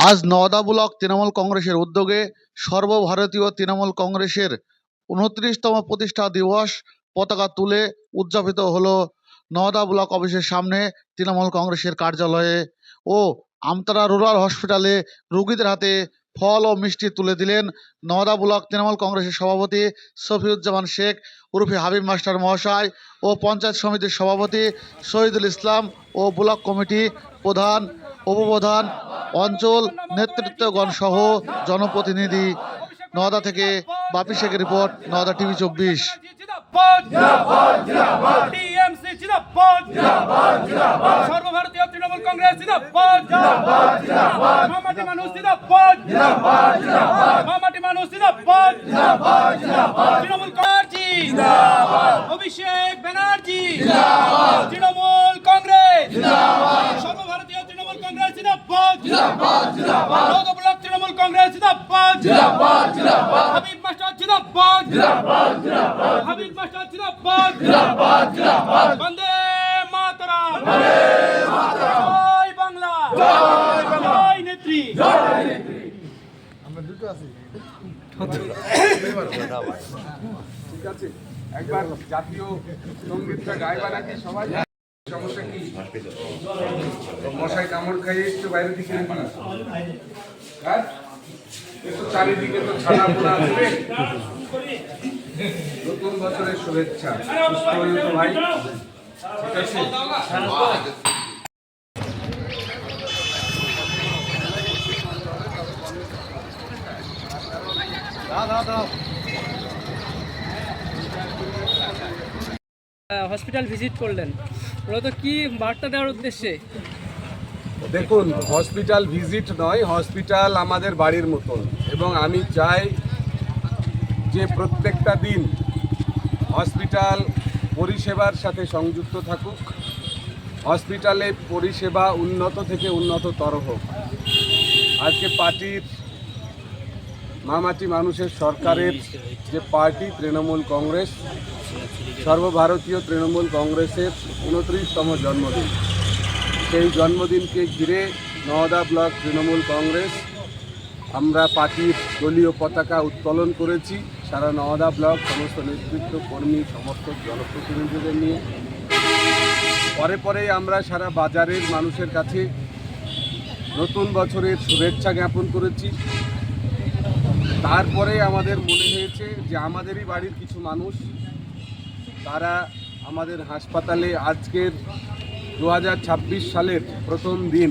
আজ নওদা ব্লক তৃণমূল কংগ্রেসের উদ্যোগে সর্বভারতীয় তৃণমূল কংগ্রেসের উনত্রিশতম প্রতিষ্ঠা দিবস পতাকা তুলে উদযাপিত হল নওদা ব্লক অফিসের সামনে তৃণমূল কংগ্রেসের কার্যালয়ে ও আমতারা রুরাল হসপিটালে রোগীদের হাতে ফল ও মিষ্টি তুলে দিলেন নওদা ব্লক তৃণমূল কংগ্রেসের সভাপতি শফিউজ্জামান শেখ, উরফে হাবিব মাস্টার মহাশয় ও পঞ্চায়েত সমিতির সভাপতি শহীদুল ইসলাম ও ব্লক কমিটি প্রধান, উপপ্রধান, অঞ্চল নেতৃত্বগণসহ জনপ্রতিনিধি। নওদা থেকে বাপি শেখের রিপোর্ট, নওদা টিভি চব্বিশ টিএমসি জিন্দাবাদ সর্বভারতীয় তৃণমূল কংগ্রেস জিন্দাবাদ মামাটি মানুষ জিন্দাবাদ মামাটি মানুষ জিন্দাবাদ। তৃণমূল কংগ্রেসজি অভিষেক ব্যানার্জি। তৃণমূল কংগ্রেস। সর্বভারতীয় তৃণমূল কংগ্রেস জিন্দাবাদ। নৌদ ব্লক তৃণমূল কংগ্রেস জিন্দাবাদ। হাবিব মাস্টার জিন্দাবাদ। হাবিব মাস্টার জিন্দাবাদ। বন্দে মাতরম। জয় বাংলা। জয় নেত্রী। ঠিক আছে একবার জাতীয় সঙ্গীতটা গাইবা নাকি সবাই সমস্যা কি? মশাই কামড় খাইয়ে একটু বাইরে দিকে হ্যাঁ? একটু চারিদিকে তো পোড়া আছে। নতুন বছরের শুভেচ্ছা। সুস্থ ভাই। ঠিক আছে? হসপিটাল ভিজিট করলেন। মূলত কি বার্তা দেওয়ার উদ্দেশ্যে? দেখুন হসপিটাল ভিজিট নয় হসপিটাল আমাদের বাড়ির মতন। এবং আমি চাই যে প্রত্যেকটা দিন হসপিটাল পরিষেবার সাথে সংযুক্ত থাকুক হসপিটালে পরিষেবা উন্নত থেকে উন্নততর হোক। আজকে পার্টির মামাটি মানুষের সরকারের যে পার্টি তৃণমূল কংগ্রেস, সর্বভারতীয় তৃণমূল কংগ্রেসের উনত্রিশতম জন্মদিন। সেই জন্মদিনকে ঘিরে নওদা ব্লক তৃণমূল কংগ্রেস, আমরা পার্টির দলীয় পতাকা উত্তোলন করেছি। সারা নওদা ব্লক সমস্ত নেতৃত্ব, কর্মী সমর্থক জনপ্রতিনিধিদের নিয়ে। পরে পরেই আমরা সারা বাজারের মানুষের কাছে নতুন বছরের শুভেচ্ছা জ্ঞাপন করেছি। তারপরে আমাদের মনে হয়েছে যে আমাদেরই বাড়ির কিছু মানুষ, তারা আমাদের হাসপাতালে আজকের দু হাজার ছাব্বিশ সালের প্রথম দিন,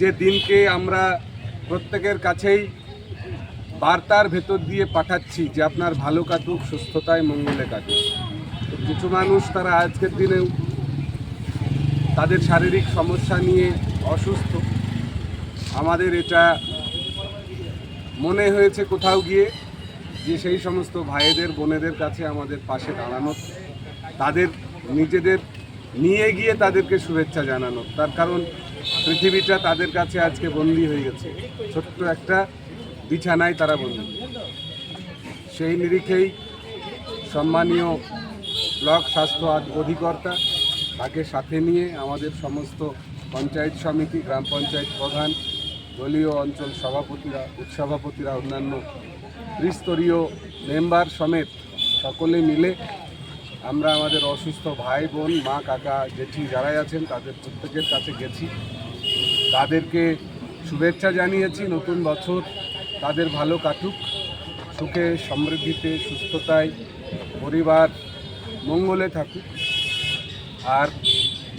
যে দিনকে আমরা প্রত্যেকের কাছেই বার্তার ভেতর দিয়ে পাঠাচ্ছি যে আপনার ভালো কাটুক, সুস্থতায় মঙ্গলে কাটুক। কিছু মানুষ তারা আজকের দিনেও তাদের শারীরিক সমস্যা নিয়ে অসুস্থ। আমাদের এটা মনে হয়েছে কোথাও গিয়ে যে সেই সমস্ত ভাইদের, বোনেদের কাছে আমাদের পাশে দাঁড়ানো, তাদের নিজেদের নিয়ে গিয়ে তাদেরকে শুভেচ্ছা জানানো। তার কারণ পৃথিবীটা তাদের কাছে আজকে বন্দি হয়ে গেছে। ছোট্ট একটা বিছানায় তারা বন্দি। সেই নিরিখেই সম্মানীয় ব্লক স্বাস্থ্য অধিকর্তা তাকে সাথে নিয়ে আমাদের সমস্ত পঞ্চায়েত সমিতি, গ্রাম পঞ্চায়েত প্রধান দলীয় অঞ্চল সভাপতিরা, উৎসভাপতিরা, অন্যান্য ত্রিস্তরীয় মেম্বার সমেত সকলে মিলে আমরা আমাদের অসুস্থ ভাই, বোন, মা, কাকা, জেঠি যারাই আছেন, তাদের প্রত্যেকের কাছে গেছি। তাদেরকে শুভেচ্ছা জানিয়েছি, নতুন বছর তাদের ভালো কাটুক, সুখে, সমৃদ্ধিতে, সুস্থতায় পরিবার মঙ্গলে থাকুক। আর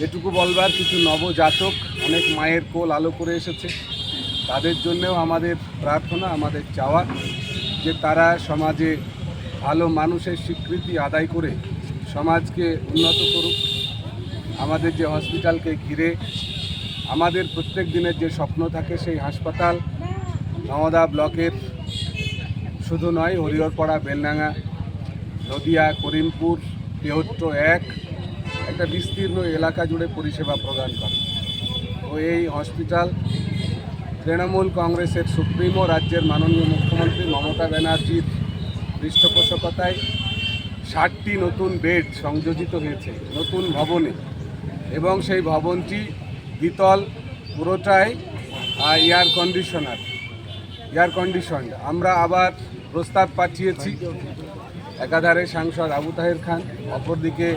এটুকু বলবার, কিছু নবজাতক অনেক মায়ের কোল আলো করে এসেছে। তাদের জন্যেও আমাদের প্রার্থনা, আমাদের চাওয়া যে তারা সমাজে ভালো মানুষের স্বীকৃতি আদায় করে সমাজকে উন্নত করুক। আমাদের যে হসপিটালকে ঘিরে আমাদের প্রত্যেক দিনের যে স্বপ্ন থাকে সেই হাসপাতাল নওদা ব্লকের শুধু নয়, হরিহরপাড়া, বেলডাঙ্গা, নদিয়া, করিমপুর, তেহট্ট এক, একটা বিস্তীর্ণ এলাকা জুড়ে পরিষেবা প্রদান করে। ও এই হসপিটাল তৃণমূল কংগ্রেসের সুপ্রিমো রাজ্যের মাননীয় মুখ্যমন্ত্রী মমতা ব্যানার্জির পৃষ্ঠপোষকতায় ষাটটি নতুন বেড সংযোজিত হয়েছে, নতুন ভবনে। এবং সেই ভবনটি দ্বিতল, পুরোটাই এয়ার কন্ডিশনার এয়ার কন্ডিশন আমরা আবার প্রস্তাব পাঠিয়েছি একাধারে সাংসদ আবু তাহের খান, অপরদিকে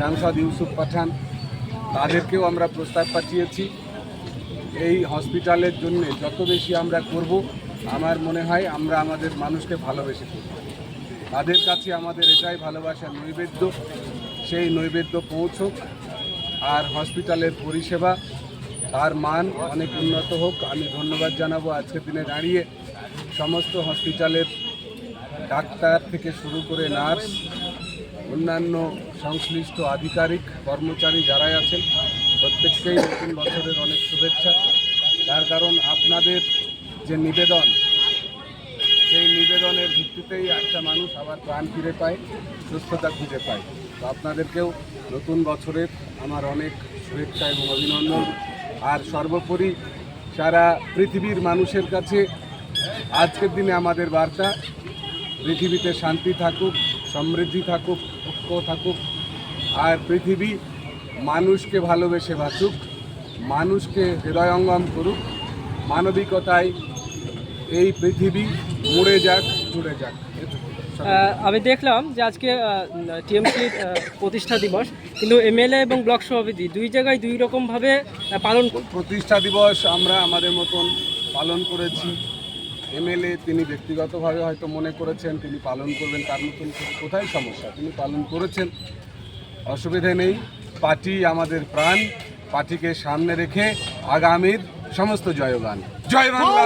সাংসদ ইউসুফ পাঠান। তাদেরকেও আমরা প্রস্তাব পাঠিয়েছি। এই হসপিটালের জন্য যত বেশি আমরা করব, আমার মনে হয় আমরা আমাদের মানুষকে ভালোবেসে করব তাদের কাছে আমাদের এটাই ভালোবাসার নৈবেদ্য। সেই নৈবেদ্য পৌঁছক আর হসপিটালের পরিষেবা তার মান অনেক উন্নত হোক। আমি ধন্যবাদ জানাব আজকের দিনে দাঁড়িয়ে। সমস্ত হসপিটালের ডাক্তার থেকে শুরু করে নার্স, অন্যান্য সংশ্লিষ্ট আধিকারিক, কর্মচারী যারাই আছেন প্রত্যেককেই নতুন বছরের অনেক শুভেচ্ছা। তার কারণ আপনাদের যে নিবেদন, সেই নিবেদনের ভিত্তিতেই একটা মানুষ আবার প্রাণ ফিরে পায়, সুস্থতা খুঁজে পায়। তো আপনাদেরকেও নতুন বছরের আমার অনেক শুভেচ্ছা এবং অভিনন্দন। আর সর্বোপরি সারা পৃথিবীর মানুষের কাছে আজকের দিনে আমাদের বার্তা, পৃথিবীতে শান্তি থাকুক, সমৃদ্ধি থাকুক, ঐক্য থাকুক, আর পৃথিবী মানুষকে ভালোবেসে বাঁচুক মানুষকে হৃদয়ঙ্গম করুক মানবিকতায় এই পৃথিবী মুড়ে যাক জুড়ে যাক। আমি দেখলাম যে আজকে টিএমসির প্রতিষ্ঠা দিবস কিন্তু এমএলএ এবং ব্লক সভাপতি দুই জায়গায় দুই রকমভাবে পালন কর- প্রতিষ্ঠা দিবস আমরা আমাদের মতন পালন করেছি। এমএলএ তিনি ব্যক্তিগতভাবে হয়তো মনে করেছেন তিনি পালন করবেন তার মতন কোথায় সমস্যা? তিনি পালন করেছেন অসুবিধে নেই। পার্টি আমাদের প্রাণ পার্টিকে সামনে রেখে আগামীর সমস্ত জয়গান। জয় বাংলা!